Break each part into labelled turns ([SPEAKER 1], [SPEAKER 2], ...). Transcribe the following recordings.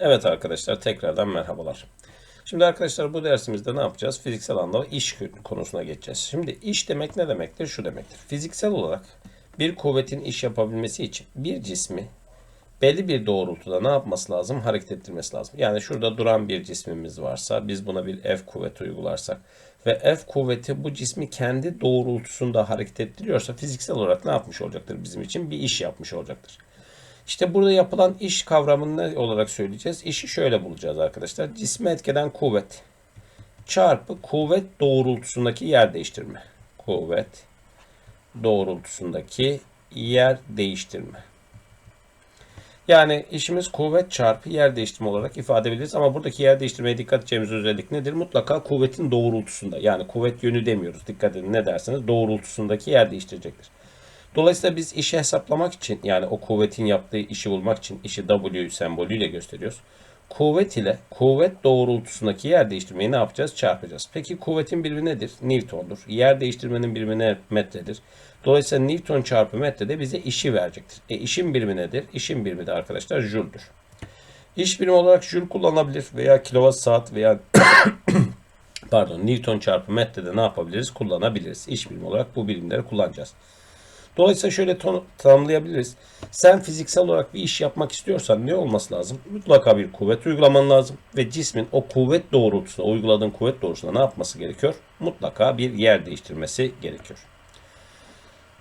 [SPEAKER 1] Evet arkadaşlar tekrardan merhabalar. Şimdi arkadaşlar bu dersimizde ne yapacağız? Fiziksel anlamda iş konusuna geçeceğiz. Şimdi iş demek ne demektir? Şu demektir. Fiziksel olarak bir kuvvetin iş yapabilmesi için bir cismi belli bir doğrultuda ne yapması lazım? Hareket ettirmesi lazım. Yani şurada duran bir cismimiz varsa biz buna bir F kuvveti uygularsak ve F kuvveti bu cismi kendi doğrultusunda hareket ettiriyorsa fiziksel olarak ne yapmış olacaktır bizim için? Bir iş yapmış olacaktır. İşte burada yapılan iş kavramını olarak söyleyeceğiz? İşi şöyle bulacağız arkadaşlar. Cisme etkeden kuvvet çarpı kuvvet doğrultusundaki yer değiştirme. Kuvvet doğrultusundaki yer değiştirme. Yani işimiz kuvvet çarpı yer değiştirme olarak ifade edebiliriz. Ama buradaki yer değiştirmeye dikkat edeceğimiz özellik nedir? Mutlaka kuvvetin doğrultusunda. Yani kuvvet yönü demiyoruz. Dikkat edin ne derseniz doğrultusundaki yer değiştirecektir. Dolayısıyla biz işi hesaplamak için yani o kuvvetin yaptığı işi bulmak için işi W sembolüyle gösteriyoruz. Kuvvet ile kuvvet doğrultusundaki yer değiştirmeyi ne yapacağız? Çarpacağız. Peki kuvvetin birimi nedir? Newton'dur. Yer değiştirmenin birimi ne? Metredir. Dolayısıyla Newton çarpı metre de bize işi verecektir. E işin birimi nedir? İşin birimi de arkadaşlar Joule'dur. İş birimi olarak Joule kullanılabilir veya kilowatt saat veya pardon Newton çarpı metrede ne yapabiliriz? Kullanabiliriz. İş birimi olarak bu birimleri kullanacağız. Dolayısıyla şöyle ton- tanımlayabiliriz. Sen fiziksel olarak bir iş yapmak istiyorsan ne olması lazım? Mutlaka bir kuvvet uygulaman lazım ve cismin o kuvvet doğrultusunda, uyguladığın kuvvet doğrultusunda ne yapması gerekiyor? Mutlaka bir yer değiştirmesi gerekiyor.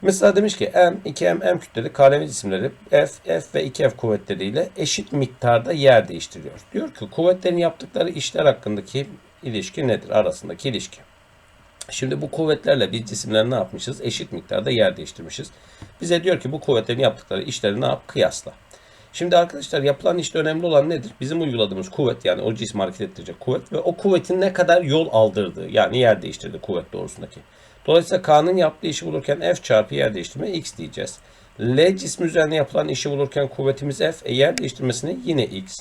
[SPEAKER 1] Mesela demiş ki M, 2M, M kütleli kalemi cisimleri F, F ve 2F kuvvetleriyle eşit miktarda yer değiştiriyor. Diyor ki kuvvetlerin yaptıkları işler hakkındaki ilişki nedir? Arasındaki ilişki. Şimdi bu kuvvetlerle biz cisimler ne yapmışız? Eşit miktarda yer değiştirmişiz. Bize diyor ki bu kuvvetlerin yaptıkları işleri ne yap? Kıyasla. Şimdi arkadaşlar yapılan işte önemli olan nedir? Bizim uyguladığımız kuvvet yani o cismi hareket ettirecek kuvvet ve o kuvvetin ne kadar yol aldırdığı yani yer değiştirdiği kuvvet doğrusundaki. Dolayısıyla K'nın yaptığı işi bulurken F çarpı yer değiştirme X diyeceğiz. L cismi üzerine yapılan işi bulurken kuvvetimiz F, e, yer değiştirmesine yine X.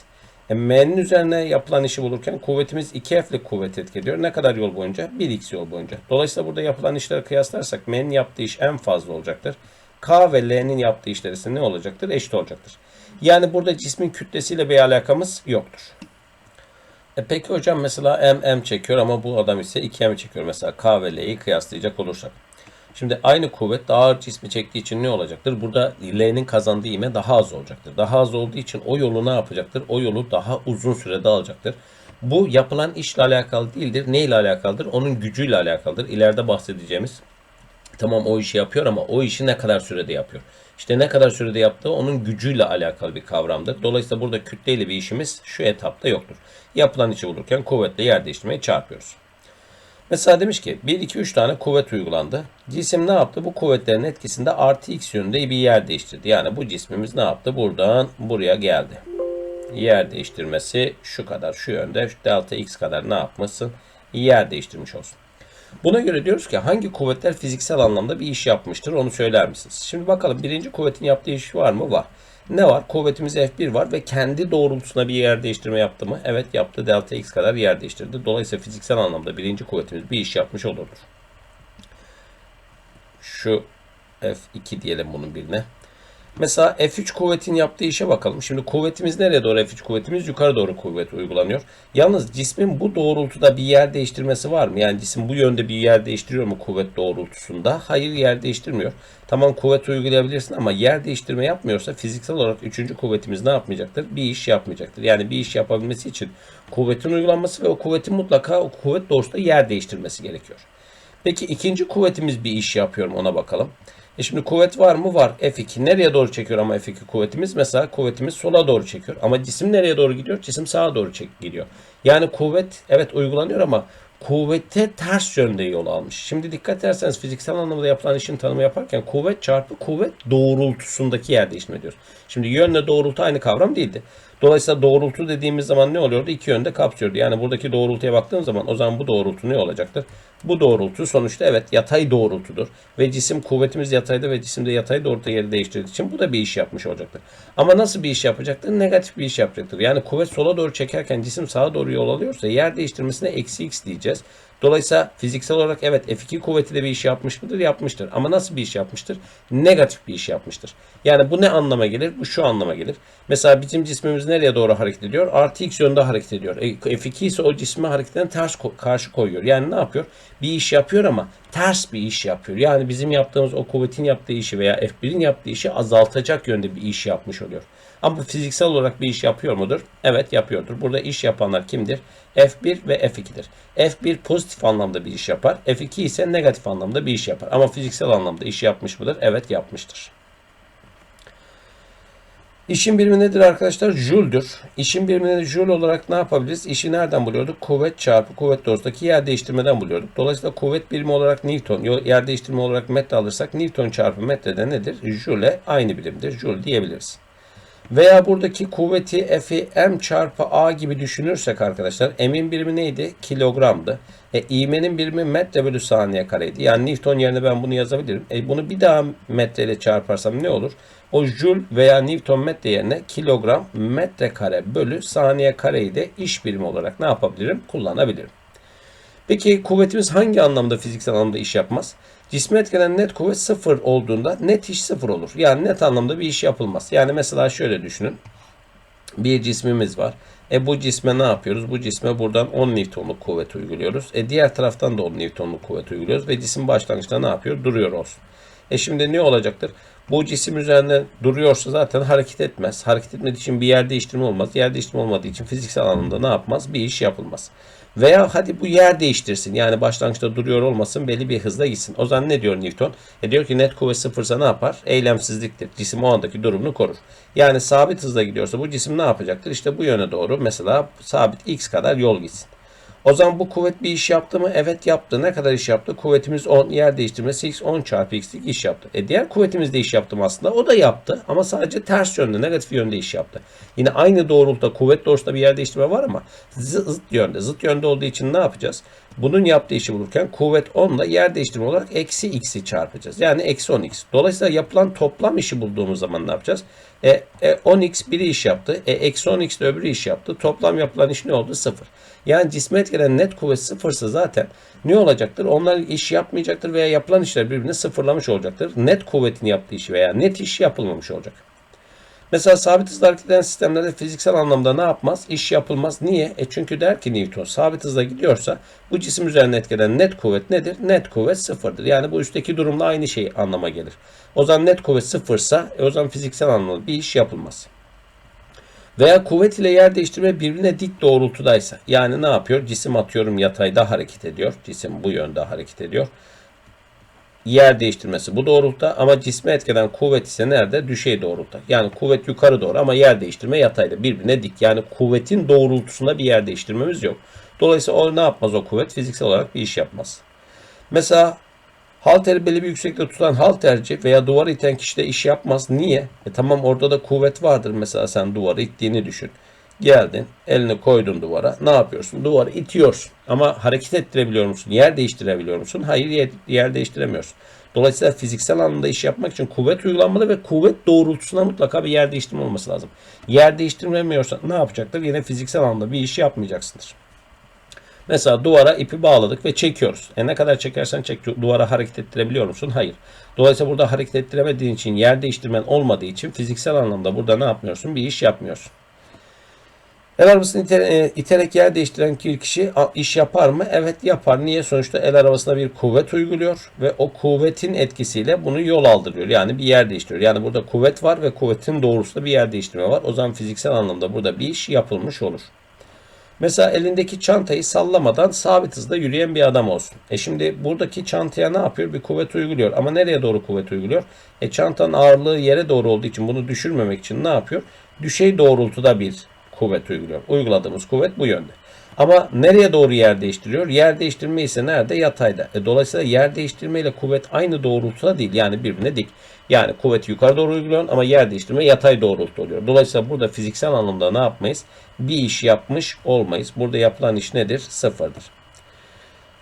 [SPEAKER 1] E, M'nin üzerine yapılan işi bulurken kuvvetimiz 2F'lik kuvvet etki ediyor. Ne kadar yol boyunca? 1X yol boyunca. Dolayısıyla burada yapılan işleri kıyaslarsak M'nin yaptığı iş en fazla olacaktır. K ve L'nin yaptığı işler ise ne olacaktır? Eşit olacaktır. Yani burada cismin kütlesiyle bir alakamız yoktur. E peki hocam mesela M M çekiyor ama bu adam ise 2M çekiyor. Mesela K ve L'yi kıyaslayacak olursak. Şimdi aynı kuvvet daha ağır cismi çektiği için ne olacaktır? Burada L'nin kazandığı ivme daha az olacaktır. Daha az olduğu için o yolu ne yapacaktır? O yolu daha uzun sürede alacaktır. Bu yapılan işle alakalı değildir. Ne ile alakalıdır? Onun gücüyle alakalıdır. İleride bahsedeceğimiz Tamam o işi yapıyor ama o işi ne kadar sürede yapıyor? İşte ne kadar sürede yaptığı onun gücüyle alakalı bir kavramdır. Dolayısıyla burada kütleyle bir işimiz şu etapta yoktur. Yapılan işi bulurken kuvvetle yer değiştirmeyi çarpıyoruz. Mesela demiş ki 1, 2, 3 tane kuvvet uygulandı. Cisim ne yaptı? Bu kuvvetlerin etkisinde artı x yönünde bir yer değiştirdi. Yani bu cismimiz ne yaptı? Buradan buraya geldi. Yer değiştirmesi şu kadar, şu yönde. Delta x kadar ne yapmasın? Yer değiştirmiş olsun. Buna göre diyoruz ki hangi kuvvetler fiziksel anlamda bir iş yapmıştır onu söyler misiniz? Şimdi bakalım birinci kuvvetin yaptığı iş var mı? Var. Ne var? Kuvvetimiz F1 var ve kendi doğrultusuna bir yer değiştirme yaptı mı? Evet yaptı. Delta X kadar yer değiştirdi. Dolayısıyla fiziksel anlamda birinci kuvvetimiz bir iş yapmış olurdur. Şu F2 diyelim bunun birine. Mesela F3 kuvvetin yaptığı işe bakalım. Şimdi kuvvetimiz nereye doğru F3 kuvvetimiz? Yukarı doğru kuvvet uygulanıyor. Yalnız cismin bu doğrultuda bir yer değiştirmesi var mı? Yani cisim bu yönde bir yer değiştiriyor mu kuvvet doğrultusunda? Hayır yer değiştirmiyor. Tamam kuvvet uygulayabilirsin ama yer değiştirme yapmıyorsa fiziksel olarak üçüncü kuvvetimiz ne yapmayacaktır? Bir iş yapmayacaktır. Yani bir iş yapabilmesi için kuvvetin uygulanması ve o kuvvetin mutlaka o kuvvet doğrusunda yer değiştirmesi gerekiyor. Peki ikinci kuvvetimiz bir iş yapıyor mu ona bakalım. E şimdi kuvvet var mı? Var. F2 nereye doğru çekiyor ama F2 kuvvetimiz? Mesela kuvvetimiz sola doğru çekiyor. Ama cisim nereye doğru gidiyor? Cisim sağa doğru çek gidiyor. Yani kuvvet evet uygulanıyor ama kuvvete ters yönde yol almış. Şimdi dikkat ederseniz fiziksel anlamda yapılan işin tanımı yaparken kuvvet çarpı kuvvet doğrultusundaki yer değiştirme diyoruz. Şimdi yönle doğrultu aynı kavram değildi. Dolayısıyla doğrultu dediğimiz zaman ne oluyordu? İki yönde kapsıyordu. Yani buradaki doğrultuya baktığım zaman o zaman bu doğrultu ne olacaktır? Bu doğrultu sonuçta evet yatay doğrultudur. Ve cisim kuvvetimiz yatayda ve cisimde yatay doğrultuda yeri değiştirdiği için bu da bir iş yapmış olacaktır. Ama nasıl bir iş yapacaktır? Negatif bir iş yapacaktır. Yani kuvvet sola doğru çekerken cisim sağa doğru yol alıyorsa yer değiştirmesine eksi x diyeceğiz. Dolayısıyla fiziksel olarak evet F2 kuvvetiyle bir iş yapmış mıdır? Yapmıştır. Ama nasıl bir iş yapmıştır? Negatif bir iş yapmıştır. Yani bu ne anlama gelir? Bu şu anlama gelir. Mesela bizim cismimiz nereye doğru hareket ediyor? Artı x yönde hareket ediyor. E, F2 ise o cisme hareketine ters ko- karşı koyuyor. Yani ne yapıyor? Bir iş yapıyor ama ters bir iş yapıyor. Yani bizim yaptığımız o kuvvetin yaptığı işi veya F1'in yaptığı işi azaltacak yönde bir iş yapmış oluyor. Ama fiziksel olarak bir iş yapıyor mudur? Evet yapıyordur. Burada iş yapanlar kimdir? F1 ve F2'dir. F1 pozitif anlamda bir iş yapar. F2 ise negatif anlamda bir iş yapar. Ama fiziksel anlamda iş yapmış mıdır? Evet yapmıştır. İşin birimi nedir arkadaşlar? Joule'dür. İşin birimini Joule olarak ne yapabiliriz? İşi nereden buluyorduk? Kuvvet çarpı kuvvet doğrusundaki yer değiştirmeden buluyorduk. Dolayısıyla kuvvet birimi olarak Newton, yer değiştirme olarak metre alırsak Newton çarpı metrede nedir? Joule aynı birimdir. Joule diyebiliriz. Veya buradaki kuvveti F'i M çarpı A gibi düşünürsek arkadaşlar M'in birimi neydi? Kilogramdı. E, ivmenin birimi metre bölü saniye kareydi. Yani Newton yerine ben bunu yazabilirim. E, bunu bir daha metre ile çarparsam ne olur? O joule veya Newton metre yerine kilogram metre kare bölü saniye kareyi de iş birimi olarak ne yapabilirim? Kullanabilirim. Peki kuvvetimiz hangi anlamda fiziksel anlamda iş yapmaz? Cisme etkilenen net kuvvet sıfır olduğunda net iş sıfır olur. Yani net anlamda bir iş yapılmaz. Yani mesela şöyle düşünün. Bir cismimiz var. E bu cisme ne yapıyoruz? Bu cisme buradan 10 Newton'luk kuvvet uyguluyoruz. E diğer taraftan da 10 Newton'luk kuvvet uyguluyoruz. Ve cisim başlangıçta ne yapıyor? Duruyor olsun. E şimdi ne olacaktır? Bu cisim üzerinde duruyorsa zaten hareket etmez. Hareket etmediği için bir yer değiştirme olmaz. Yer değiştirme olmadığı için fiziksel anlamda ne yapmaz? Bir iş yapılmaz. Veya hadi bu yer değiştirsin. Yani başlangıçta duruyor olmasın belli bir hızla gitsin. O zaman ne diyor Newton? E diyor ki net kuvvet sıfırsa ne yapar? Eylemsizliktir. Cisim o andaki durumunu korur. Yani sabit hızla gidiyorsa bu cisim ne yapacaktır? İşte bu yöne doğru mesela sabit x kadar yol gitsin. O zaman bu kuvvet bir iş yaptı mı? Evet yaptı. Ne kadar iş yaptı? Kuvvetimiz 10, yer değiştirmesi x 10 çarpı x'lik iş yaptı. E diğer kuvvetimiz de iş yaptı mı aslında? O da yaptı ama sadece ters yönde, negatif yönde iş yaptı. Yine aynı doğrultuda kuvvet doğrusunda bir yer değiştirme var ama zıt yönde. Zıt yönde olduğu için ne yapacağız? Bunun yaptığı işi bulurken kuvvet 10 ile yer değiştirme olarak eksi x'i çarpacağız. Yani eksi 10x. Dolayısıyla yapılan toplam işi bulduğumuz zaman ne yapacağız? E, e 10x biri iş yaptı. E, eksi 10x de öbürü iş yaptı. Toplam yapılan iş ne oldu? Sıfır. Yani cisme etkilenen net kuvvet sıfırsa zaten ne olacaktır? Onlar iş yapmayacaktır veya yapılan işler birbirini sıfırlamış olacaktır. Net kuvvetin yaptığı işi veya net iş yapılmamış olacak. Mesela sabit hızla hareket eden sistemlerde fiziksel anlamda ne yapmaz? İş yapılmaz. Niye? E çünkü der ki Newton sabit hızla gidiyorsa bu cisim üzerine etkilenen net kuvvet nedir? Net kuvvet sıfırdır. Yani bu üstteki durumla aynı şey anlama gelir. O zaman net kuvvet sıfırsa e o zaman fiziksel anlamda bir iş yapılmaz. Veya kuvvet ile yer değiştirme birbirine dik doğrultudaysa. Yani ne yapıyor? Cisim atıyorum yatayda hareket ediyor. Cisim bu yönde hareket ediyor. Yer değiştirmesi bu doğrultuda ama cisme etkeden kuvvet ise nerede? Düşey doğrultuda. Yani kuvvet yukarı doğru ama yer değiştirme yatayda. Birbirine dik. Yani kuvvetin doğrultusunda bir yer değiştirmemiz yok. Dolayısıyla o ne yapmaz o kuvvet? Fiziksel olarak bir iş yapmaz. Mesela Halteri belli bir yükseklikte tutan halterci veya duvar iten kişi de iş yapmaz. Niye? E tamam orada da kuvvet vardır. Mesela sen duvarı ittiğini düşün. Geldin, elini koydun duvara. Ne yapıyorsun? Duvarı itiyorsun. Ama hareket ettirebiliyor musun? Yer değiştirebiliyor musun? Hayır, yer, değiştiremiyorsun. Dolayısıyla fiziksel anlamda iş yapmak için kuvvet uygulanmalı ve kuvvet doğrultusuna mutlaka bir yer değiştirme olması lazım. Yer değiştiremiyorsan ne yapacaktır? Yine fiziksel anlamda bir iş yapmayacaksındır. Mesela duvara ipi bağladık ve çekiyoruz. E ne kadar çekersen çek duvara hareket ettirebiliyor musun? Hayır. Dolayısıyla burada hareket ettiremediğin için yer değiştirmen olmadığı için fiziksel anlamda burada ne yapmıyorsun? Bir iş yapmıyorsun. El arabasını ite, iterek yer değiştiren kişi iş yapar mı? Evet yapar. Niye? Sonuçta el arabasına bir kuvvet uyguluyor ve o kuvvetin etkisiyle bunu yol aldırıyor. Yani bir yer değiştiriyor. Yani burada kuvvet var ve kuvvetin doğrusunda bir yer değiştirme var. O zaman fiziksel anlamda burada bir iş yapılmış olur. Mesela elindeki çantayı sallamadan sabit hızda yürüyen bir adam olsun. E şimdi buradaki çantaya ne yapıyor? Bir kuvvet uyguluyor. Ama nereye doğru kuvvet uyguluyor? E çantanın ağırlığı yere doğru olduğu için bunu düşürmemek için ne yapıyor? Düşey doğrultuda bir kuvvet uyguluyor. Uyguladığımız kuvvet bu yönde. Ama nereye doğru yer değiştiriyor? Yer değiştirme ise nerede? Yatayda. E dolayısıyla yer değiştirme ile kuvvet aynı doğrultuda değil. Yani birbirine dik. Yani kuvveti yukarı doğru uyguluyor ama yer değiştirme yatay doğrultuda oluyor. Dolayısıyla burada fiziksel anlamda ne yapmayız? Bir iş yapmış olmayız. Burada yapılan iş nedir? Sıfırdır.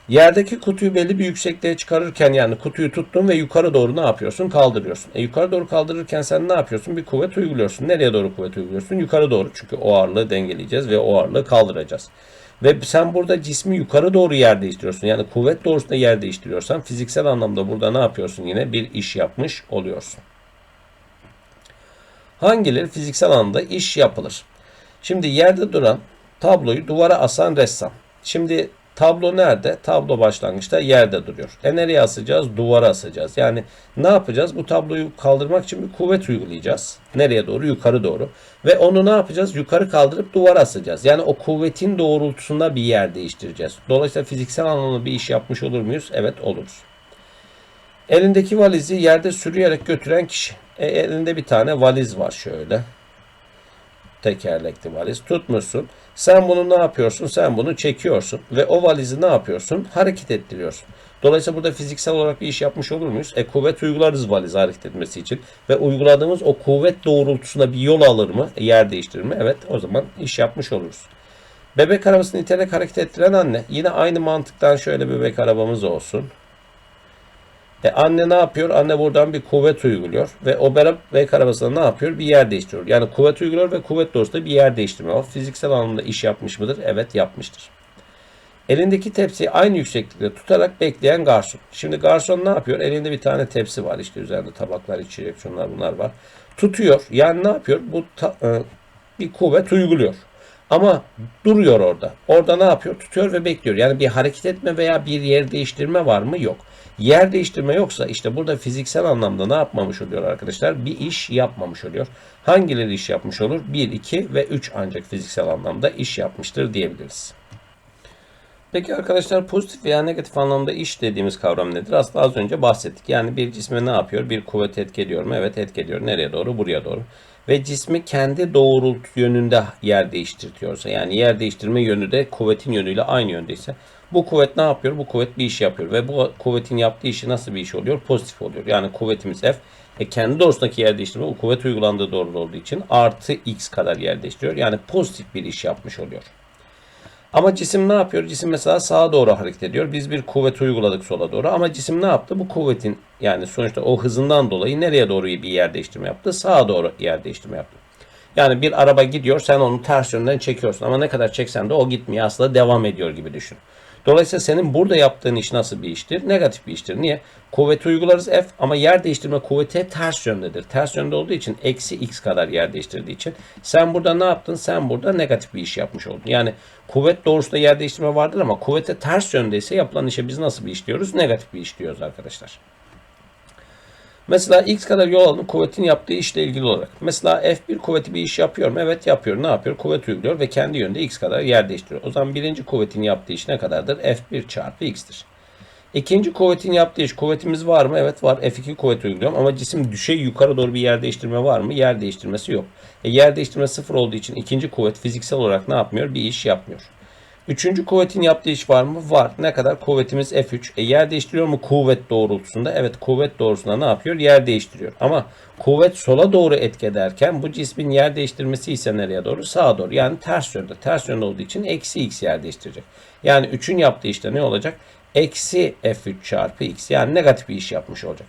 [SPEAKER 1] Yerdeki kutuyu belli bir yüksekliğe çıkarırken yani kutuyu tuttun ve yukarı doğru ne yapıyorsun? Kaldırıyorsun. E yukarı doğru kaldırırken sen ne yapıyorsun? Bir kuvvet uyguluyorsun. Nereye doğru kuvvet uyguluyorsun? Yukarı doğru. Çünkü o ağırlığı dengeleyeceğiz ve o ağırlığı kaldıracağız. Ve sen burada cismi yukarı doğru yer değiştiriyorsun. Yani kuvvet doğrusunda yer değiştiriyorsan fiziksel anlamda burada ne yapıyorsun yine? Bir iş yapmış oluyorsun. Hangileri fiziksel anlamda iş yapılır? Şimdi yerde duran tabloyu duvara asan ressam. Şimdi tablo nerede? Tablo başlangıçta yerde duruyor. E nereye asacağız? Duvara asacağız. Yani ne yapacağız? Bu tabloyu kaldırmak için bir kuvvet uygulayacağız. Nereye doğru? Yukarı doğru. Ve onu ne yapacağız? Yukarı kaldırıp duvara asacağız. Yani o kuvvetin doğrultusunda bir yer değiştireceğiz. Dolayısıyla fiziksel anlamda bir iş yapmış olur muyuz? Evet oluruz. Elindeki valizi yerde sürüyerek götüren kişi. E, elinde bir tane valiz var şöyle. Tekerlekli valiz. Tutmuşsun. Sen bunu ne yapıyorsun? Sen bunu çekiyorsun. Ve o valizi ne yapıyorsun? Hareket ettiriyorsun. Dolayısıyla burada fiziksel olarak bir iş yapmış olur muyuz? E kuvvet uygularız valiz hareket etmesi için. Ve uyguladığımız o kuvvet doğrultusunda bir yol alır mı? E, yer değiştirir mi? Evet o zaman iş yapmış oluruz. Bebek arabasını iterek hareket ettiren anne. Yine aynı mantıktan şöyle bebek arabamız olsun. E anne ne yapıyor? Anne buradan bir kuvvet uyguluyor ve o bebek arabasına ne yapıyor? Bir yer değiştiriyor. Yani kuvvet uyguluyor ve kuvvet doğrusunda bir yer değiştirme var. Fiziksel anlamda iş yapmış mıdır? Evet yapmıştır. Elindeki tepsiyi aynı yükseklikte tutarak bekleyen garson. Şimdi garson ne yapıyor? Elinde bir tane tepsi var. İşte üzerinde tabaklar, içecek, şunlar bunlar var. Tutuyor. Yani ne yapıyor? Bu ta- e, bir kuvvet uyguluyor. Ama duruyor orada. Orada ne yapıyor? Tutuyor ve bekliyor. Yani bir hareket etme veya bir yer değiştirme var mı? Yok. Yer değiştirme yoksa işte burada fiziksel anlamda ne yapmamış oluyor arkadaşlar? Bir iş yapmamış oluyor. Hangileri iş yapmış olur? 1, 2 ve 3 ancak fiziksel anlamda iş yapmıştır diyebiliriz. Peki arkadaşlar pozitif veya negatif anlamda iş dediğimiz kavram nedir? Aslında az önce bahsettik. Yani bir cisme ne yapıyor? Bir kuvvet etki ediyor mu? Evet etki ediyor. Nereye doğru? Buraya doğru. Ve cismi kendi doğrult yönünde yer değiştirtiyorsa yani yer değiştirme yönü de kuvvetin yönüyle aynı yöndeyse bu kuvvet ne yapıyor? Bu kuvvet bir iş yapıyor ve bu kuvvetin yaptığı işi nasıl bir iş oluyor? Pozitif oluyor. Yani kuvvetimiz F. E kendi doğrusundaki yer değiştirme o kuvvet uygulandığı doğru olduğu için artı x kadar yer değiştiriyor. Yani pozitif bir iş yapmış oluyor. Ama cisim ne yapıyor? Cisim mesela sağa doğru hareket ediyor. Biz bir kuvvet uyguladık sola doğru. Ama cisim ne yaptı? Bu kuvvetin yani sonuçta o hızından dolayı nereye doğru bir yer değiştirme yaptı? Sağa doğru yer değiştirme yaptı. Yani bir araba gidiyor sen onu ters yönden çekiyorsun ama ne kadar çeksen de o gitmiyor aslında devam ediyor gibi düşün. Dolayısıyla senin burada yaptığın iş nasıl bir iştir? Negatif bir iştir. Niye? Kuvveti uygularız F ama yer değiştirme kuvveti ters yöndedir. Ters yönde olduğu için eksi x kadar yer değiştirdiği için sen burada ne yaptın? Sen burada negatif bir iş yapmış oldun. Yani kuvvet doğrusunda yer değiştirme vardır ama kuvvete ters yöndeyse yapılan işe biz nasıl bir iş diyoruz? Negatif bir iş diyoruz arkadaşlar. Mesela x kadar yol alın kuvvetin yaptığı işle ilgili olarak. Mesela F1 kuvveti bir iş yapıyor mu? Evet yapıyor. Ne yapıyor? Kuvvet uyguluyor ve kendi yönde x kadar yer değiştiriyor. O zaman birinci kuvvetin yaptığı iş ne kadardır? F1 çarpı x'tir. İkinci kuvvetin yaptığı iş kuvvetimiz var mı? Evet var. F2 kuvvet uyguluyorum ama cisim düşey yukarı doğru bir yer değiştirme var mı? Yer değiştirmesi yok. E, yer değiştirme sıfır olduğu için ikinci kuvvet fiziksel olarak ne yapmıyor? Bir iş yapmıyor. Üçüncü kuvvetin yaptığı iş var mı? Var. Ne kadar? Kuvvetimiz F3. E yer değiştiriyor mu kuvvet doğrultusunda? Evet kuvvet doğrultusunda ne yapıyor? Yer değiştiriyor. Ama kuvvet sola doğru etki ederken bu cismin yer değiştirmesi ise nereye doğru? Sağa doğru. Yani ters yönde. Ters yönde olduğu için eksi x yer değiştirecek. Yani 3'ün yaptığı işte ne olacak? Eksi F3 çarpı x. Yani negatif bir iş yapmış olacak.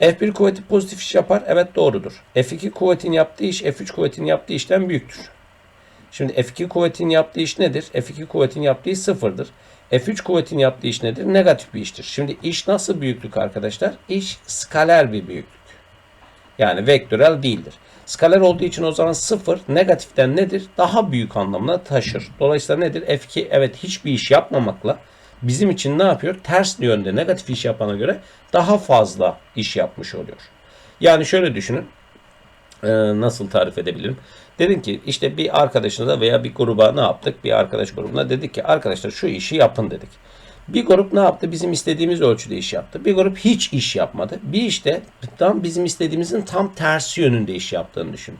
[SPEAKER 1] F1 kuvveti pozitif iş yapar. Evet doğrudur. F2 kuvvetin yaptığı iş F3 kuvvetin yaptığı işten büyüktür. Şimdi F2 kuvvetin yaptığı iş nedir? F2 kuvvetin yaptığı iş sıfırdır. F3 kuvvetin yaptığı iş nedir? Negatif bir iştir. Şimdi iş nasıl büyüklük arkadaşlar? İş skaler bir büyüklük. Yani vektörel değildir. Skaler olduğu için o zaman sıfır negatiften nedir? Daha büyük anlamına taşır. Dolayısıyla nedir? F2 evet hiçbir iş yapmamakla bizim için ne yapıyor? Ters yönde negatif iş yapana göre daha fazla iş yapmış oluyor. Yani şöyle düşünün. Ee, nasıl tarif edebilirim? Dedin ki işte bir arkadaşınıza veya bir gruba ne yaptık? Bir arkadaş grubuna dedik ki arkadaşlar şu işi yapın dedik. Bir grup ne yaptı? Bizim istediğimiz ölçüde iş yaptı. Bir grup hiç iş yapmadı. Bir işte tam bizim istediğimizin tam tersi yönünde iş yaptığını düşün.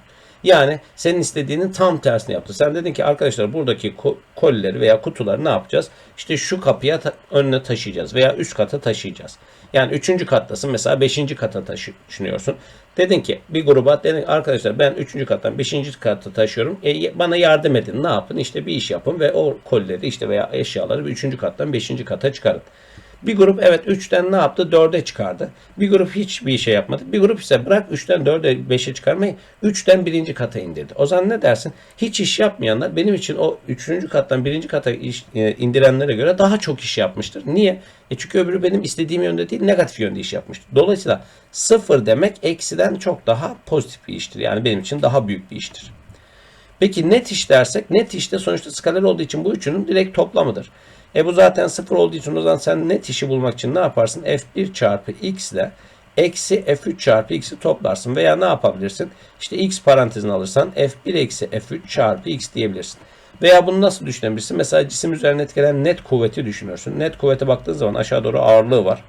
[SPEAKER 1] Yani senin istediğinin tam tersini yaptı. Sen dedin ki arkadaşlar buradaki kolileri veya kutuları ne yapacağız? İşte şu kapıya ta önüne taşıyacağız veya üst kata taşıyacağız. Yani üçüncü kattasın mesela beşinci kata taşı düşünüyorsun. Dedin ki bir gruba dedin arkadaşlar ben üçüncü kattan beşinci kata taşıyorum. E, bana yardım edin. Ne yapın? İşte bir iş yapın ve o kolileri işte veya eşyaları üçüncü kattan beşinci kata çıkarın. Bir grup evet 3'ten ne yaptı? 4'e çıkardı. Bir grup hiçbir şey yapmadı. Bir grup ise bırak 3'ten 4'e 5'e çıkarmayı 3'ten birinci kata indirdi. O zaman ne dersin? Hiç iş yapmayanlar benim için o 3. kattan 1. kata iş, e, indirenlere göre daha çok iş yapmıştır. Niye? E çünkü öbürü benim istediğim yönde değil negatif yönde iş yapmıştır. Dolayısıyla sıfır demek eksiden çok daha pozitif bir iştir. Yani benim için daha büyük bir iştir. Peki net iş dersek net işte sonuçta skaler olduğu için bu üçünün direkt toplamıdır. E bu zaten sıfır olduğu için o zaman sen net işi bulmak için ne yaparsın? F1 çarpı x ile eksi F3 çarpı x'i toplarsın. Veya ne yapabilirsin? İşte x parantezini alırsan F1 eksi F3 çarpı x diyebilirsin. Veya bunu nasıl düşünebilirsin? Mesela cisim üzerine etkilenen net kuvveti düşünürsün. Net kuvvete baktığın zaman aşağı doğru ağırlığı var.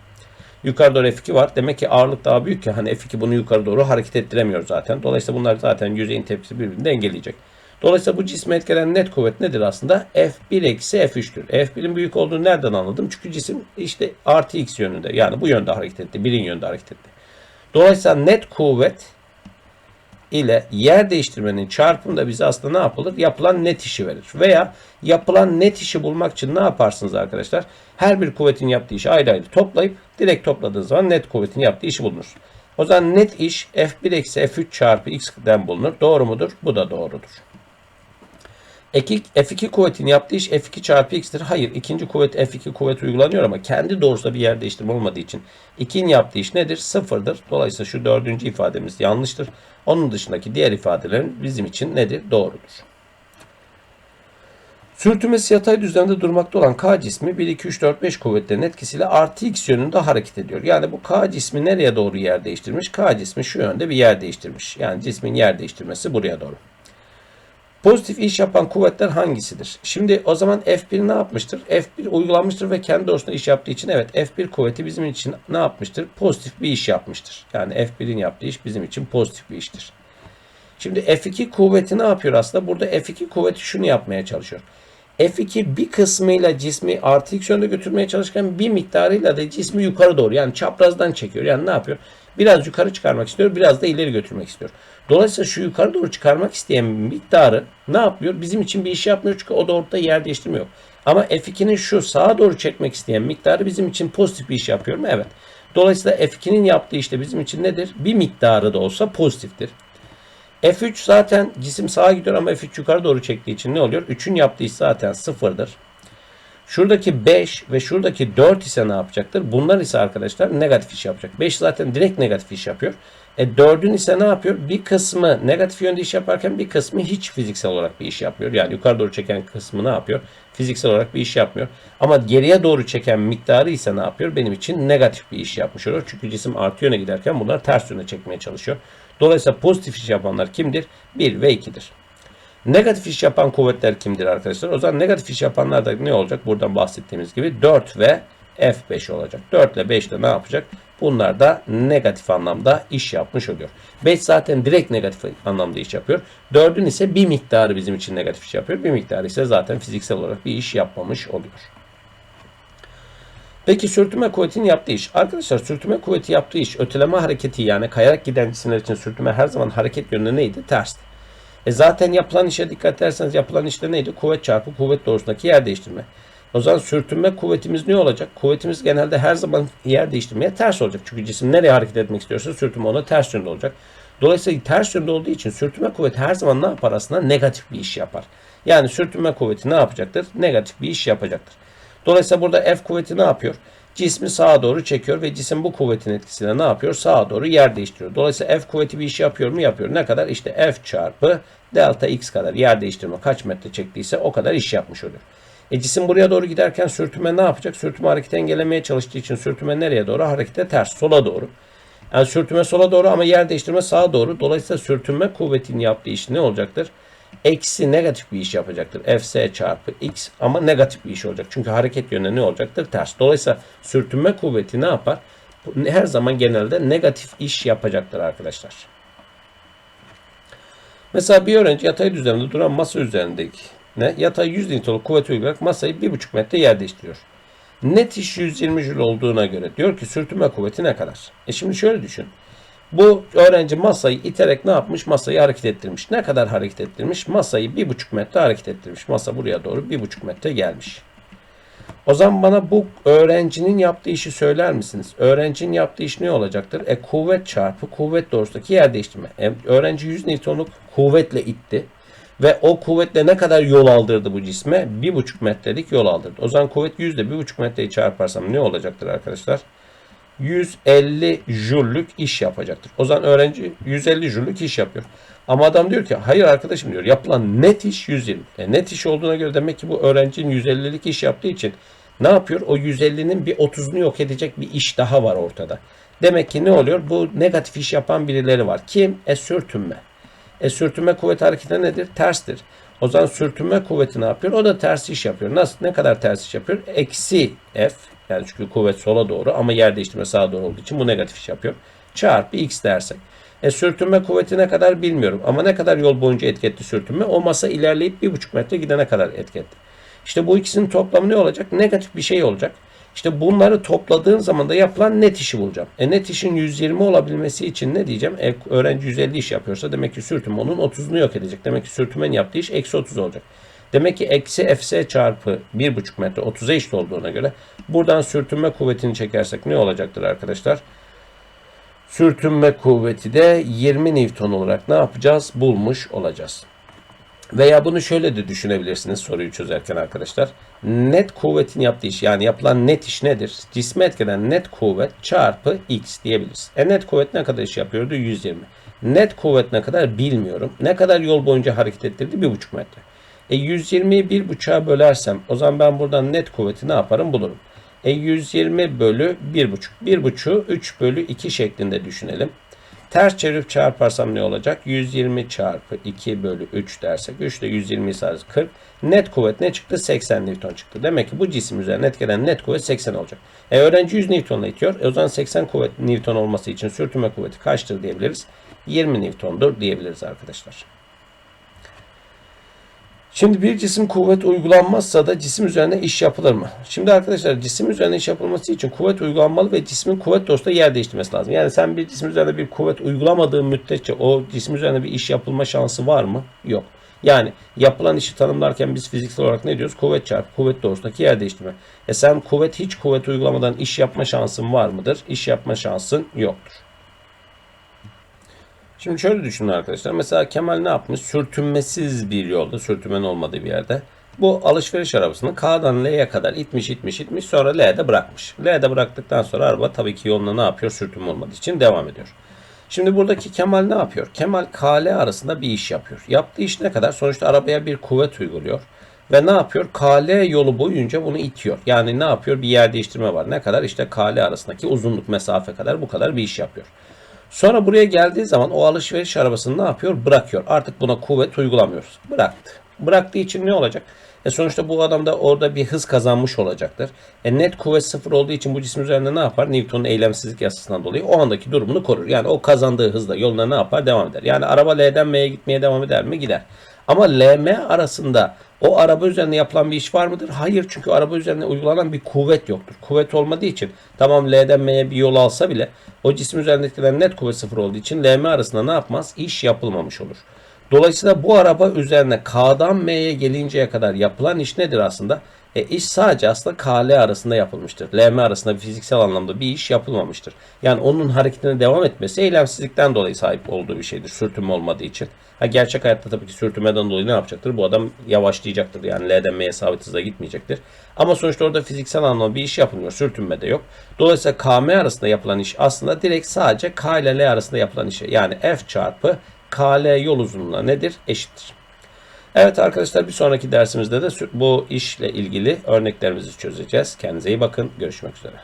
[SPEAKER 1] Yukarı doğru F2 var. Demek ki ağırlık daha büyük ki hani F2 bunu yukarı doğru hareket ettiremiyor zaten. Dolayısıyla bunlar zaten yüzeyin tepkisi birbirini dengelleyecek. Dolayısıyla bu cisme etkilenen net kuvvet nedir aslında? F1 eksi F3'tür. F1'in büyük olduğunu nereden anladım? Çünkü cisim işte artı x yönünde. Yani bu yönde hareket etti. Birin yönde hareket etti. Dolayısıyla net kuvvet ile yer değiştirmenin çarpımı da bize aslında ne yapılır? Yapılan net işi verir. Veya yapılan net işi bulmak için ne yaparsınız arkadaşlar? Her bir kuvvetin yaptığı işi ayrı ayrı toplayıp direkt topladığınız zaman net kuvvetin yaptığı işi bulunur. O zaman net iş F1 eksi F3 çarpı x'den bulunur. Doğru mudur? Bu da doğrudur. F2, F2 kuvvetin yaptığı iş F2 çarpı x'tir. Hayır ikinci kuvvet F2 kuvvet uygulanıyor ama kendi doğrusunda bir yer değiştirme olmadığı için 2'nin yaptığı iş nedir? Sıfırdır. Dolayısıyla şu dördüncü ifademiz yanlıştır. Onun dışındaki diğer ifadelerin bizim için nedir? Doğrudur. Sürtünmesi yatay düzlemde durmakta olan K cismi 1, 2, 3, 4, 5 kuvvetlerin etkisiyle artı x yönünde hareket ediyor. Yani bu K cismi nereye doğru yer değiştirmiş? K cismi şu yönde bir yer değiştirmiş. Yani cismin yer değiştirmesi buraya doğru. Pozitif iş yapan kuvvetler hangisidir? Şimdi o zaman F1 ne yapmıştır? F1 uygulanmıştır ve kendi doğrusunda iş yaptığı için evet F1 kuvveti bizim için ne yapmıştır? Pozitif bir iş yapmıştır. Yani F1'in yaptığı iş bizim için pozitif bir iştir. Şimdi F2 kuvveti ne yapıyor aslında? Burada F2 kuvveti şunu yapmaya çalışıyor. F2 bir kısmıyla cismi artı x yönde götürmeye çalışırken bir miktarıyla da cismi yukarı doğru yani çaprazdan çekiyor. Yani ne yapıyor? Biraz yukarı çıkarmak istiyor, biraz da ileri götürmek istiyor. Dolayısıyla şu yukarı doğru çıkarmak isteyen miktarı ne yapıyor? Bizim için bir iş yapmıyor çünkü o doğrultuda yer değiştirme yok. Ama F2'nin şu sağa doğru çekmek isteyen miktarı bizim için pozitif bir iş yapıyor mu? Evet. Dolayısıyla F2'nin yaptığı işte bizim için nedir? Bir miktarı da olsa pozitiftir. F3 zaten cisim sağa gidiyor ama F3 yukarı doğru çektiği için ne oluyor? 3'ün yaptığı iş zaten sıfırdır. Şuradaki 5 ve şuradaki 4 ise ne yapacaktır? Bunlar ise arkadaşlar negatif iş yapacak. 5 zaten direkt negatif iş yapıyor. E 4'ün ise ne yapıyor? Bir kısmı negatif yönde iş yaparken bir kısmı hiç fiziksel olarak bir iş yapıyor. Yani yukarı doğru çeken kısmı ne yapıyor? Fiziksel olarak bir iş yapmıyor. Ama geriye doğru çeken miktarı ise ne yapıyor? Benim için negatif bir iş yapmış oluyor. Çünkü cisim artı yöne giderken bunlar ters yöne çekmeye çalışıyor. Dolayısıyla pozitif iş yapanlar kimdir? 1 ve 2'dir. Negatif iş yapan kuvvetler kimdir arkadaşlar? O zaman negatif iş yapanlar da ne olacak? Buradan bahsettiğimiz gibi 4 ve F5 olacak. 4 ile 5 de ne yapacak? Bunlar da negatif anlamda iş yapmış oluyor. 5 zaten direkt negatif anlamda iş yapıyor. 4'ün ise bir miktarı bizim için negatif iş yapıyor. Bir miktarı ise zaten fiziksel olarak bir iş yapmamış oluyor. Peki sürtünme kuvvetinin yaptığı iş. Arkadaşlar sürtünme kuvveti yaptığı iş öteleme hareketi yani kayarak giden cisimler için sürtünme her zaman hareket yönü neydi? Tersti. E zaten yapılan işe dikkat ederseniz yapılan işte neydi? Kuvvet çarpı kuvvet doğrusundaki yer değiştirme. O zaman sürtünme kuvvetimiz ne olacak? Kuvvetimiz genelde her zaman yer değiştirmeye ters olacak. Çünkü cisim nereye hareket etmek istiyorsa sürtünme ona ters yönde olacak. Dolayısıyla ters yönde olduğu için sürtünme kuvveti her zaman ne yapar aslında? Negatif bir iş yapar. Yani sürtünme kuvveti ne yapacaktır? Negatif bir iş yapacaktır. Dolayısıyla burada F kuvveti ne yapıyor? Cismi sağa doğru çekiyor ve cisim bu kuvvetin etkisiyle ne yapıyor? Sağa doğru yer değiştiriyor. Dolayısıyla F kuvveti bir iş yapıyor mu? Yapıyor. Ne kadar? İşte F çarpı delta x kadar yer değiştirme kaç metre çektiyse o kadar iş yapmış oluyor. E cisim buraya doğru giderken sürtünme ne yapacak? Sürtünme hareketi engellemeye çalıştığı için sürtünme nereye doğru? Harekete ters, sola doğru. Yani sürtünme sola doğru ama yer değiştirme sağa doğru. Dolayısıyla sürtünme kuvvetinin yaptığı iş ne olacaktır? Eksi negatif bir iş yapacaktır. Fs çarpı x ama negatif bir iş olacak. Çünkü hareket yönü ne olacaktır? Ters. Dolayısıyla sürtünme kuvveti ne yapar? Her zaman genelde negatif iş yapacaktır arkadaşlar. Mesela bir öğrenci yatay düzlemde duran masa üzerindeki ne? Yatay 100 Newton'luk kuvvet uygulayarak masayı 1,5 metre yer değiştiriyor. Net iş 120 Joule olduğuna göre diyor ki sürtünme kuvveti ne kadar? E şimdi şöyle düşün. Bu öğrenci masayı iterek ne yapmış? Masayı hareket ettirmiş. Ne kadar hareket ettirmiş? Masayı 1,5 metre hareket ettirmiş. Masa buraya doğru 1,5 metre gelmiş. O zaman bana bu öğrencinin yaptığı işi söyler misiniz? Öğrencinin yaptığı iş ne olacaktır? E kuvvet çarpı kuvvet doğrusundaki yer değiştirme. E, öğrenci 100 Newton'luk kuvvetle itti. Ve o kuvvetle ne kadar yol aldırdı bu cisme? 1,5 metrelik yol aldırdı. O zaman kuvvet 100 ile 1,5 metreyi çarparsam ne olacaktır arkadaşlar? 150 jüllük iş yapacaktır. O zaman öğrenci 150 jüllük iş yapıyor. Ama adam diyor ki hayır arkadaşım diyor yapılan net iş 120. E, net iş olduğuna göre demek ki bu öğrencinin 150'lik iş yaptığı için ne yapıyor? O 150'nin bir 30'unu yok edecek bir iş daha var ortada. Demek ki ne oluyor? Bu negatif iş yapan birileri var. Kim? E sürtünme. E sürtünme kuvvet hareketi nedir? Terstir. O zaman sürtünme kuvveti ne yapıyor? O da ters iş yapıyor. Nasıl? Ne kadar ters iş yapıyor? Eksi F. Yani çünkü kuvvet sola doğru ama yer değiştirme sağa doğru olduğu için bu negatif iş yapıyor. Çarpı X dersek. E sürtünme kuvveti ne kadar bilmiyorum. Ama ne kadar yol boyunca etki sürtünme? O masa ilerleyip 1,5 metre gidene kadar etki İşte bu ikisinin toplamı ne olacak? Negatif bir şey olacak. İşte bunları topladığın zaman da yapılan net işi bulacağım. E net işin 120 olabilmesi için ne diyeceğim? E, öğrenci 150 iş yapıyorsa demek ki sürtünme onun 30'unu yok edecek. Demek ki sürtünmenin yaptığı iş eksi 30 olacak. Demek ki eksi fs çarpı 1,5 metre 30'a eşit olduğuna göre buradan sürtünme kuvvetini çekersek ne olacaktır arkadaşlar? Sürtünme kuvveti de 20 Newton olarak ne yapacağız? Bulmuş olacağız. Veya bunu şöyle de düşünebilirsiniz soruyu çözerken arkadaşlar. Net kuvvetin yaptığı iş yani yapılan net iş nedir? Cisme etkilenen net kuvvet çarpı x diyebiliriz. E net kuvvet ne kadar iş yapıyordu? 120. Net kuvvet ne kadar bilmiyorum. Ne kadar yol boyunca hareket ettirdi? 1,5 metre. E 120'yi 1,5'a bölersem o zaman ben buradan net kuvveti ne yaparım? Bulurum. E 120 bölü 1,5. 1,5'u 3 bölü 2 şeklinde düşünelim. Ters çevirip çarparsam ne olacak? 120 çarpı 2 bölü 3 dersek 3 de 120 sadece 40. Net kuvvet ne çıktı? 80 Newton çıktı. Demek ki bu cisim üzerine etkilenen net kuvvet 80 olacak. E öğrenci 100 Newton'la itiyor. E o zaman 80 kuvvet Newton olması için sürtünme kuvveti kaçtır diyebiliriz? 20 Newton'dur diyebiliriz arkadaşlar. Şimdi bir cisim kuvvet uygulanmazsa da cisim üzerine iş yapılır mı? Şimdi arkadaşlar cisim üzerine iş yapılması için kuvvet uygulanmalı ve cismin kuvvet doğrusunda yer değiştirmesi lazım. Yani sen bir cisim üzerinde bir kuvvet uygulamadığın müddetçe o cisim üzerine bir iş yapılma şansı var mı? Yok. Yani yapılan işi tanımlarken biz fiziksel olarak ne diyoruz? Kuvvet çarpı kuvvet doğrusundaki yer değiştirme. E sen kuvvet hiç kuvvet uygulamadan iş yapma şansın var mıdır? İş yapma şansın yoktur. Şimdi şöyle düşünün arkadaşlar. Mesela Kemal ne yapmış? Sürtünmesiz bir yolda, sürtünmenin olmadığı bir yerde. Bu alışveriş arabasını K'dan L'ye kadar itmiş itmiş itmiş sonra L'de bırakmış. L'de bıraktıktan sonra araba tabii ki yoluna ne yapıyor? Sürtünme olmadığı için devam ediyor. Şimdi buradaki Kemal ne yapıyor? Kemal KL arasında bir iş yapıyor. Yaptığı iş ne kadar? Sonuçta arabaya bir kuvvet uyguluyor. Ve ne yapıyor? KL yolu boyunca bunu itiyor. Yani ne yapıyor? Bir yer değiştirme var. Ne kadar? İşte KL arasındaki uzunluk mesafe kadar bu kadar bir iş yapıyor. Sonra buraya geldiği zaman o alışveriş arabasını ne yapıyor? Bırakıyor. Artık buna kuvvet uygulamıyoruz. Bıraktı. Bıraktığı için ne olacak? E sonuçta bu adam da orada bir hız kazanmış olacaktır. E net kuvvet sıfır olduğu için bu cisim üzerinde ne yapar? Newton'un eylemsizlik yasasından dolayı o andaki durumunu korur. Yani o kazandığı hızla yoluna ne yapar? Devam eder. Yani araba L'den M'ye gitmeye devam eder mi? Gider. Ama LM arasında o araba üzerinde yapılan bir iş var mıdır? Hayır çünkü araba üzerinde uygulanan bir kuvvet yoktur. Kuvvet olmadığı için tamam L'den M'ye bir yol alsa bile o cisim üzerinde etkilenen net kuvvet sıfır olduğu için LM arasında ne yapmaz? İş yapılmamış olur. Dolayısıyla bu araba üzerine K'dan M'ye gelinceye kadar yapılan iş nedir aslında? E iş sadece aslında KL arasında yapılmıştır. LM arasında bir fiziksel anlamda bir iş yapılmamıştır. Yani onun hareketine devam etmesi eylemsizlikten dolayı sahip olduğu bir şeydir. Sürtünme olmadığı için. Ha, gerçek hayatta tabii ki sürtünmeden dolayı ne yapacaktır? Bu adam yavaşlayacaktır. Yani L'den M'ye sabit hızla gitmeyecektir. Ama sonuçta orada fiziksel anlamda bir iş yapılmıyor. Sürtünme de yok. Dolayısıyla KM arasında yapılan iş aslında direkt sadece K ile L arasında yapılan işe. Yani F çarpı KL yol uzunluğuna nedir? Eşittir. Evet arkadaşlar bir sonraki dersimizde de bu işle ilgili örneklerimizi çözeceğiz. Kendinize iyi bakın. Görüşmek üzere.